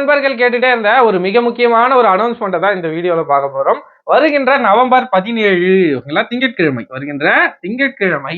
நண்பர்கள் கேட்டுட்டே இருந்த ஒரு மிக முக்கியமான ஒரு அனௌன்ஸ்மெண்ட்டை தான் இந்த வீடியோல பார்க்க போறோம். வருகின்ற நவம்பர் பதினேழு ஓகேங்களா திங்கட்கிழமை. வருகின்ற திங்கட்கிழமை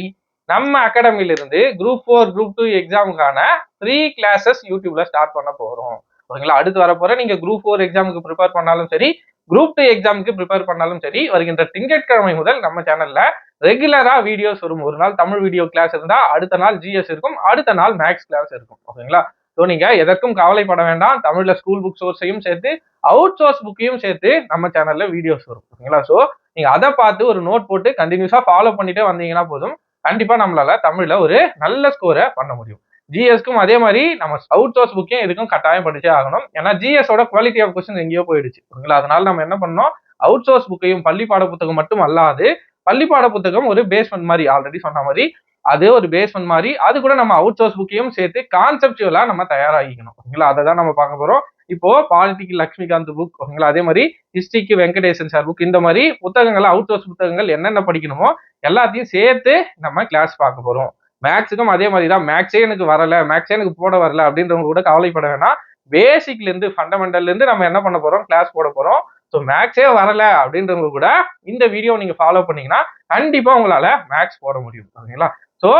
நம்ம அகாடமியிலிருந்து குரூப் ஃபோர் குரூப் டூ எக்ஸாமுக்கான த்ரீ கிளாஸஸ் யூடியூப்ல ஸ்டார்ட் பண்ண போறோம். ஓகேங்களா அடுத்து வரப்போற நீங்க குரூப் ஃபோர் எக்ஸாமுக்கு ப்ரிப்பேர் பண்ணாலும் சரி குரூப் டூ எக்ஸாமுக்கு ப்ரிப்பேர் பண்ணாலும் சரி வருகின்ற திங்கட்கிழமை முதல் நம்ம சேனல்ல ரெகுலரா வீடியோஸ் வரும். ஒரு நாள் தமிழ் வீடியோ கிளாஸ் இருந்தா அடுத்த நாள் ஜிஎஸ் இருக்கும் அடுத்த நாள் மேக்ஸ் கிளாஸ் இருக்கும். ஓகேங்களா? ஸோ நீங்க எதற்கும் கவலைப்பட வேண்டாம். தமிழ்ல ஸ்கூல் புக் சோர்ஸையும் சேர்த்து அவுட் சோர்ஸ் புக்கையும் சேர்த்து நம்ம சேனல்ல வீடியோஸ் வரும். ஓகேங்களா? ஸோ நீங்க அதை பார்த்து ஒரு நோட் போட்டு கண்டினியூஸா ஃபாலோ பண்ணிட்டே வந்தீங்கன்னா போதும். கண்டிப்பா நம்மளால தமிழ்ல ஒரு நல்ல ஸ்கோரை பண்ண முடியும். ஜிஎஸ்க்கும் அதே மாதிரி நம்ம அவுட் சோர்ஸ் புக்கையும் இதுக்கும் கட்டாயம் படிச்சே ஆகணும்? ஏன்னா ஜிஎஸோட குவாலிட்டி ஆஃப் கொஸ்டின் எங்கேயோ போயிடுச்சு. ஓகேங்களா? அதனால நம்ம என்ன பண்ணோம் அவுட் சோர்ஸ் புக்கையும் பள்ளி பாட புத்தகம் மட்டும் அல்லாது பள்ளி பாட புத்தகம் ஒரு பேஸ்மெண்ட் மாதிரி ஆல்ரெடி சொன்ன மாதிரி அது ஒரு பேஸ்மெண்ட் மாதிரி அது கூட நம்ம அவுட் சோர்ஸ் புக்கையும் சேர்த்து கான்செப்டுவலா நம்ம தயாராகிக்கணும். ஓகேங்களா? அதை தான் நம்ம பார்க்க போறோம். இப்போ பாலிட்டிக்கு லக்ஷ்மிகாந்த் புக் ஓகேங்களா? அதே மாதிரி ஹிஸ்டரிக்கு வெங்கடேசன் சார் புக் இந்த மாதிரி புத்தகங்கள் அவுட் சோர்ஸ் புத்தகங்கள் என்னென்ன படிக்கணுமோ எல்லாத்தையும் சேர்த்து நம்ம கிளாஸ் பார்க்க போறோம். மேக்ஸுக்கும் அதே மாதிரி தான். மேக்ஸே எனக்கு வரல மேக்ஸே எனக்கு போட வரல அப்படின்றவங்க கூட கவலைப்பட வேணாம் பேசிக்ல இருந்து ஃபண்டமெண்டல்ல இருந்து நம்ம என்ன பண்ண போறோம்? கிளாஸ் போட போறோம். ஸோ மேக்ஸே வரல அப்படின்றவங்க கூட இந்த வீடியோ நீங்க ஃபாலோ பண்ணீங்கன்னா கண்டிப்பா உங்களால மேக்ஸ் போட முடியும். ஓகேங்களா? ஸோ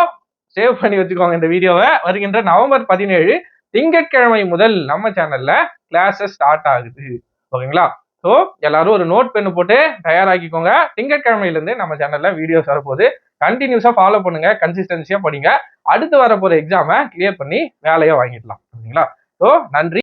சேவ் பண்ணி வச்சுக்கோங்க இந்த வீடியோவை. வருகின்ற நவம்பர் பதினேழு திங்கட்கிழமை முதல் நம்ம சேனல்ல கிளாஸஸ் ஸ்டார்ட் ஆகுது. ஓகேங்களா? ஸோ எல்லாரும் ஒரு நோட் பெண்ணு போட்டு தயாராக்கிக்கோங்க. திங்கட்கிழமையிலேருந்து நம்ம சேனல்ல வீடியோஸ் வரப்போகுது. கண்டினியூஸாக ஃபாலோ பண்ணுங்க. கன்சிஸ்டன்சியாக படிங்க. அடுத்து வரப்போகிற எக்ஸாமை கிளியர் பண்ணி வேலையை வாங்கிடலாம். ஓகேங்களா? ஸோ நன்றி.